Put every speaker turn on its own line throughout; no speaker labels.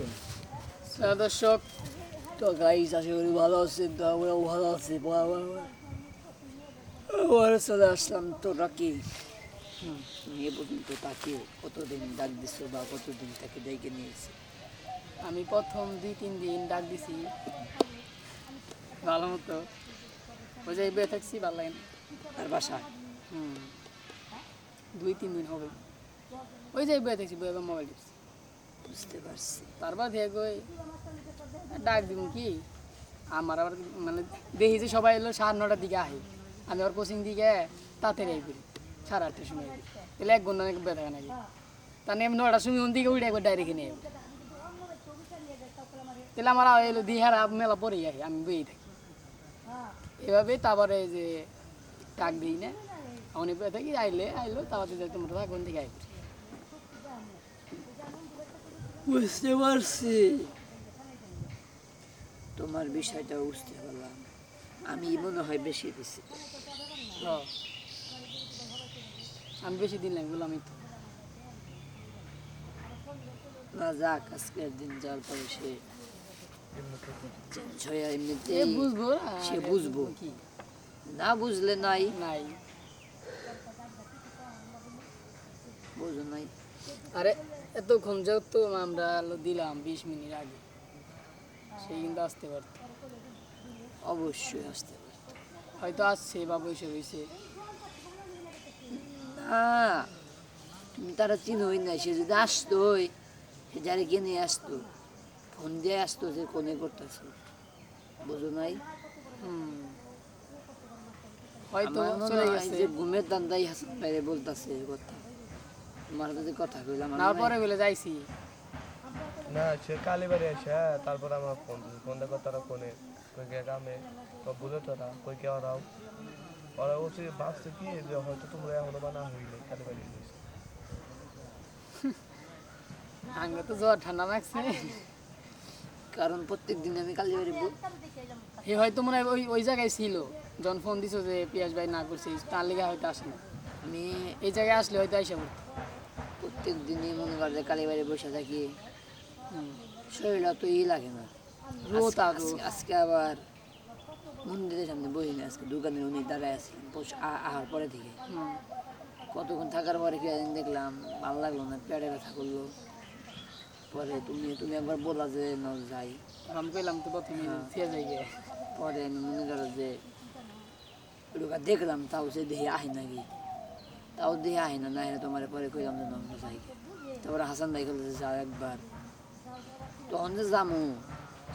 হ্যাঁ, দর্শক তো গাইস আশা করি ভালো আছেন তো আমরাও ভালো আছি চলে আসলাম তো রাকি এ পর্যন্ত তাকে কতদিন ডাক দিছো বা কতদিন তাকে ডেকে নিয়েছে?
আমি প্রথম দুই তিন দিন ডাক দিছি। ভালো মতো। ওই যে বেয়ে থাকছি ভালো লাগে
আর বাসা?
হুম। দুই তিন দিন হবে। ওই যে বেয়ে থাকছি বয়ে মোবাইল টিপছি।
বুঝতে পারছি।
তারপর থেকে কই, ডাক দিব কি? আমার আবার মানে দেখি যে সবাই এলো সাড়ে নটার দিকে আহি। আমি আবার কোচিং দিকে তাড়াতাড়ি আই করি সাড়ে আটটার সময় তাহলে এক ঘণ্টা বেথা নাকি তা নিয়ে আমি নটার সময় ওন দিকে উঠে একবার ডাইরেক্ট নিয়ে তাহলে আমার এলো দিহার মেলা পরেই আহি, আমি বই থাকি। এভাবে তারপরে যে ডাক দিই না পেয়ে থাকি, আইলে, আইলো, তারপরে তোমরা থাকুন দিকে আই
বুঝতে পারছি। তোমার বিষয়টা বুঝতে পারলাম। আমি মনে হয় বেশি দিছি।
আমি বেশি দিন লাগবে বললাম তো।
না যাক আজকের দিন যাওয়ার পরে সে চেঞ্জ এমনিতে
বুঝব
সে বুঝব। না বুঝলে নাই।
নাই।
বুঝো নাই।
আরে এতক্ষণ যেহেতু আমরা দিলাম বিশ মিনিট আগে সে কিন্তু আসতে পারত।
অবশ্যই আসতে পারে
হয়তো আসছে বা বসে রয়েছে।
না তুমি তারা চিনোই না সে যদি আসতোই সে যারে কিনে আসতো ফোন দিয়ে আসতো যে কোনে করতেছে? বুঝো নাই?
হুম। হয়তো
ঘুমের দান্দাই হাসান বাইরে বলতেছে কথা। তোমার কথা কইলাম
না পরে বলে যাইছি।
না সে কালীবাড়ি এসে তারপর আমার ফোন ফোন দেখো তারা ফোনে। কই তো বলে তোরা কই কে ওরাও? ওরা ভাবছে কি যে হয়তো তোমরা এখনও বানা হইলে কালীবাড়ি
আঙ্গে তো জ্বর ঠান্ডা লাগছে।
কারণ প্রত্যেক দিন আমি কালীবাড়ি বল-
হে হয়তো মনে হয় ওই ওই জায়গায় ছিল। যখন ফোন দিছো যে পিয়াস ভাই না করছিস তার লেগে হয়তো আসে না।
আমি
এই জায়গায় আসলে হয়তো আইসা পড়তো
প্রত্যেক দিনই মনে কর যে কালীবাড়ি বসে থাকি।
হুম।
শরীরটা তো ই লাগে না।
রোদ
আজকে- আবার মন্দিরের সামনে বসি না আজকে দোকানের উনি দাঁড়ায় আছিলেন বসে আ- আহার পরে থেকে। কতক্ষণ থাকার পরে কি দেখলাম ভালো লাগল না পেটে ব্যথা করল। পরে তুমি তুমি একবার বলা যে ন যাই।
আমি পেলাম তো প্রথমে
হ্যাঁ।
যাই
পরে আমি মনে করো যে দেখলাম তাও সে দেখি আহি নাকি তাও দেখি আহি না না তোমার পরে কইলাম যে যাই গে। তারপরে হাসান ভাই যে যাও একবার তখন যে যামু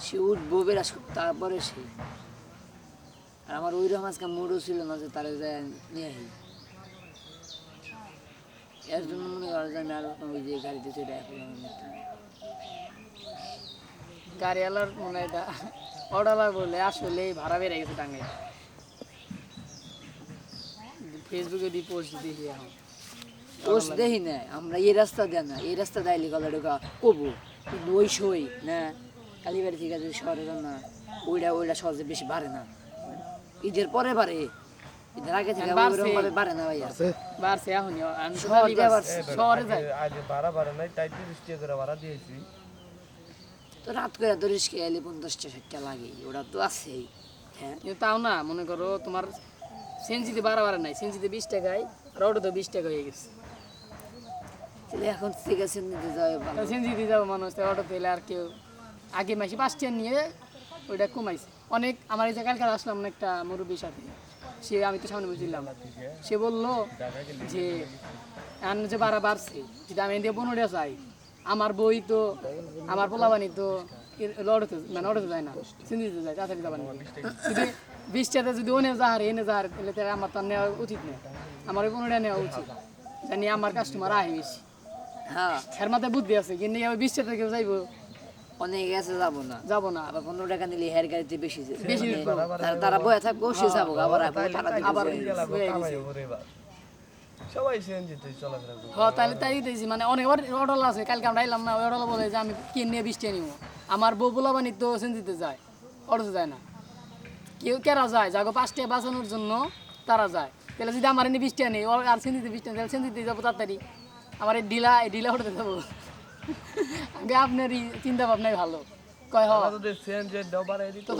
সে উঠবো বেড়া তারপরে সে আর আমার ওই রকম আজকে মুডও ছিল না যে তারা যায় নিয়ে আহি এর জন্য মনে করো যে আমি আর ওই যে গাড়িতে চলে আসলাম
গাড়িওয়ালার মনে এটা অর্ডার বলে আসলে ভাড়া বেড়ে গেছে টাঙ্গে ফেসবুকে পোস্ট এখন।
পোস্ট দেখি না আমরা এই রাস্তা দেয় না এই রাস্তা দাইলে গলা ঢোকা কবো। কিন্তু ওই সই না? কালীবাড়ি থেকে যদি শহরে না ওইটা ওইটা সহজে বেশি বাড়ে না। ঈদের পরে বাড়ে। ঈদের আগে থেকে
বাড়ছে।
ওইরকম ভাবে বাড়ে না ভাইয়া।
বাড়ছে? এখনই। তো
শহরে
খালি
আবার
বাস- শহরে যাই।
আগে ভাড়া ভাড়া নাই তাই তিরিশ টাকা করে ভাড়া দিয়েছি।
তো রাত করে তো রিস্কে এলে পঞ্চাশটা ষাটটা লাগে। ওটা তো আছেই হ্যাঁ?
তাও না মনে করো তোমার সেনজিতে বাড়া বাড়া নাই সেনজিতে বিশ টাকায় আর ওটা তো বিশ টাকা হয়ে গেছে।
এখন যাবে
মানুষ অটো আর কেউ আগে মাসে পাঁচ টাকা নিয়ে ওইটা কমাইছে। অনেক আমার এই যে কালকে আসলাম একটা মুরব্বীর সাথে। সে আমি তো সামনে বুঝলাম সে বলল যে যে বাড়া বাড়ছে যদি আমি দিয়ে পনেরোটা চাই আমার বই তো আমার পোলাবানি তো লড়তে মানে লড়তে যায় না সিন্দিতে যায় তাড়াতাড়ি যাবানি যদি বিশটাতে যদি ওনে যাহার এনে যাহার তাহলে তো আমার তো নেওয়া উচিত না আমার ওই পনেরোটা নেওয়া উচিত। জানি আমার কাস্টমার আহে বেশি।
হ্যাঁ।
এর মাথায় বুদ্ধি আছে কিন্তু বিশটাতে কেউ যাইবো।
অনেক আছে যাব না।
যাব না।
আবার পনেরো টাকা নিলে হেয়ার গাড়িতে বেশি যে-
বেশি
মানে তারা- তারা বয়ে থাকব সে যাব। আবার আবার
সবাই চলাফেরা করে
হ তাহলে তাই দিতেছি মানে অনেক অর্ডার আছে কালকে আমরা এলাম না ওই অর্ডার বলে যে আমি কিনে বৃষ্টি নিব আমার বউ পোলাবানি তো সেন্দিতে যায় অর্ডার যায় না। কেউ কেরা যায়? যাগো পাঁচটা বাঁচানোর জন্য তারা যায়। তাহলে যদি আমার এনে বৃষ্টি নেই আর সেন্দিতে বৃষ্টি তাহলে সেন্দিতে যাব তাড়াতাড়ি। আমার এই ডিলা এই ডিলা উঠতে যাব। আগে আপনারই চিন্তা ভাবনাই ভালো। কয় হ?
আমরা যদি ডবার
তো